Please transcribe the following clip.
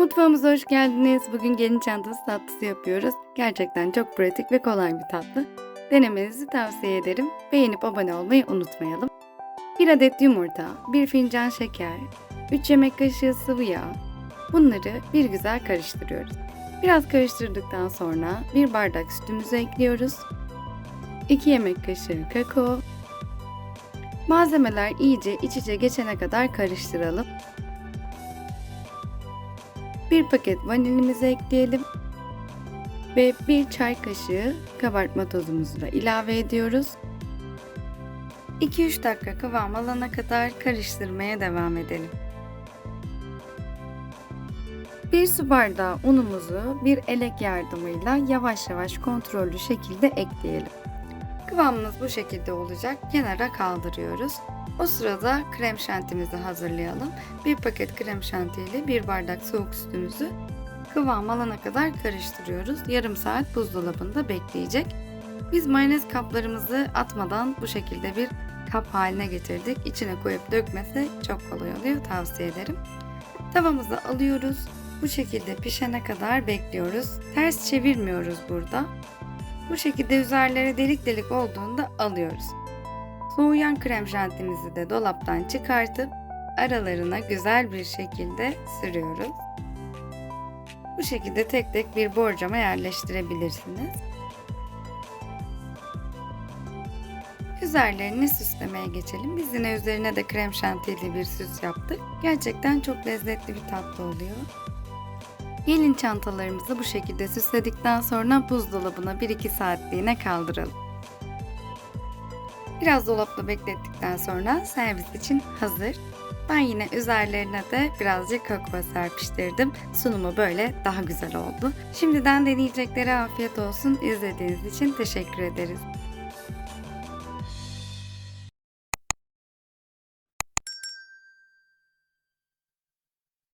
Videomuza hoş geldiniz. Bugün gelin çantası tatlısı yapıyoruz. Gerçekten çok pratik ve kolay bir tatlı. Denemenizi tavsiye ederim. Beğenip abone olmayı unutmayalım. 1 adet yumurta, 1 fincan şeker, 3 yemek kaşığı sıvı yağ. Bunları bir güzel karıştırıyoruz. Biraz karıştırdıktan sonra 1 bardak sütümüzü ekliyoruz. 2 yemek kaşığı kakao. Malzemeler iyice iç içe geçene kadar karıştıralım. Bir paket vanilimizi ekleyelim. Ve bir çay kaşığı kabartma tozumuzu da ilave ediyoruz. 2-3 dakika kıvam alana kadar karıştırmaya devam edelim. Bir su bardağı unumuzu bir elek yardımıyla yavaş yavaş kontrollü şekilde ekleyelim. Kıvamımız bu şekilde olacak. Kenara kaldırıyoruz. O sırada krem şantimizi hazırlayalım. Bir paket krem şanti ile bir bardak soğuk sütümüzü kıvam alana kadar karıştırıyoruz. Yarım saat buzdolabında bekleyecek. Biz mayonez kaplarımızı atmadan bu şekilde bir kap haline getirdik. İçine koyup dökmesi çok kolay oluyor. Tavsiye ederim. Tavamızı alıyoruz. Bu şekilde pişene kadar bekliyoruz. Ters çevirmiyoruz burada. Bu şekilde üzerleri delik delik olduğunda alıyoruz. Soğuyan krem şantimizi de dolaptan çıkartıp aralarına güzel bir şekilde sürüyoruz. Bu şekilde tek tek bir borcama yerleştirebilirsiniz. Üzerlerini süslemeye geçelim. Biz yine üzerine de krem şantiyeli bir süs yaptık. Gerçekten çok lezzetli bir tatlı oluyor. Gelin çantalarımızı bu şekilde süsledikten sonra buzdolabına 1-2 saatliğine kaldıralım. Biraz dolapta beklettikten sonra servis için hazır. Ben yine üzerlerine de birazcık kakao serpiştirdim. Sunumu böyle daha güzel oldu. Şimdiden deneyeceklere afiyet olsun. İzlediğiniz için teşekkür ederiz.